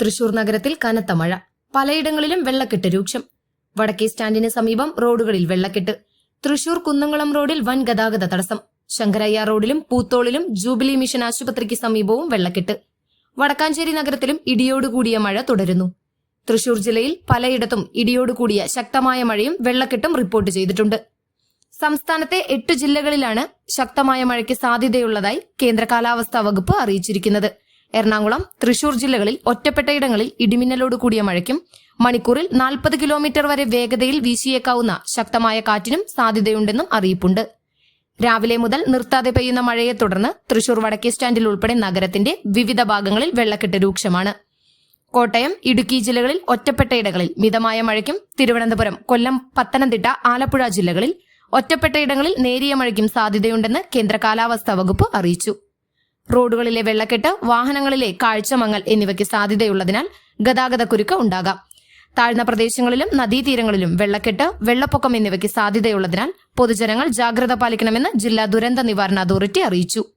തൃശൂർ നഗരത്തിൽ കനത്ത മഴ. പലയിടങ്ങളിലും വെള്ളക്കെട്ട് രൂക്ഷം. വടക്കേ സ്റ്റാൻഡിന് സമീപം റോഡുകളിൽ വെള്ളക്കെട്ട്. തൃശൂർ കുന്നംകുളം റോഡിൽ വൻ ഗതാഗത തടസ്സം. ശങ്കരയ്യ റോഡിലും പൂത്തോളിലും ജൂബിലി മിഷൻ ആശുപത്രിക്ക് സമീപവും വെള്ളക്കെട്ട്. വടക്കാഞ്ചേരി നഗരത്തിലും ഇടിയോടുകൂടിയ മഴ തുടരുന്നു. തൃശൂർ ജില്ലയിൽ പലയിടത്തും ഇടിയോടുകൂടിയ ശക്തമായ മഴയും വെള്ളക്കെട്ടും റിപ്പോർട്ട് ചെയ്തിട്ടുണ്ട്. സംസ്ഥാനത്തെ എട്ട് ജില്ലകളിലാണ് ശക്തമായ മഴയ്ക്ക് സാധ്യതയുള്ളതായി കേന്ദ്ര കാലാവസ്ഥാ വകുപ്പ് അറിയിച്ചിരിക്കുന്നത്. എറണാകുളം തൃശൂർ ജില്ലകളിൽ ഒറ്റപ്പെട്ടയിടങ്ങളിൽ ഇടിമിന്നലോട് കൂടിയ മഴയ്ക്കും മണിക്കൂറിൽ നാൽപ്പത് കിലോമീറ്റർ വരെ വേഗതയിൽ വീശിയേക്കാവുന്ന ശക്തമായ കാറ്റിനും സാധ്യതയുണ്ടെന്നും അറിയിപ്പുണ്ട്. രാവിലെ മുതൽ നിർത്താതെ പെയ്യുന്ന മഴയെ തുടർന്ന് തൃശൂർ വടക്കേ സ്റ്റാൻഡിൽ ഉൾപ്പെടെ നഗരത്തിന്റെ വിവിധ ഭാഗങ്ങളിൽ വെള്ളക്കെട്ട് രൂക്ഷമാണ്. കോട്ടയം ഇടുക്കി ജില്ലകളിൽ ഒറ്റപ്പെട്ടയിടങ്ങളിൽ മിതമായ മഴയ്ക്കും തിരുവനന്തപുരം കൊല്ലം പത്തനംതിട്ട ആലപ്പുഴ ജില്ലകളിൽ ഒറ്റപ്പെട്ടയിടങ്ങളിൽ നേരിയ മഴയ്ക്കും സാധ്യതയുണ്ടെന്ന് കേന്ദ്ര കാലാവസ്ഥാ വകുപ്പ് അറിയിച്ചു. റോഡുകളിലെ വെള്ളക്കെട്ട് വാഹനങ്ങളിലെ കാഴ്ചമങ്ങൽ എന്നിവയ്ക്ക് സാധ്യതയുള്ളതിനാൽ ഗതാഗതക്കുരുക്ക് ഉണ്ടാകാം. താഴ്ന്ന പ്രദേശങ്ങളിലും നദീതീരങ്ങളിലും വെള്ളക്കെട്ട് വെള്ളപ്പൊക്കം എന്നിവയ്ക്ക് സാധ്യതയുള്ളതിനാൽ പൊതുജനങ്ങൾ ജാഗ്രത പാലിക്കണമെന്ന് ജില്ലാ ദുരന്ത നിവാരണ അതോറിറ്റി അറിയിച്ചു.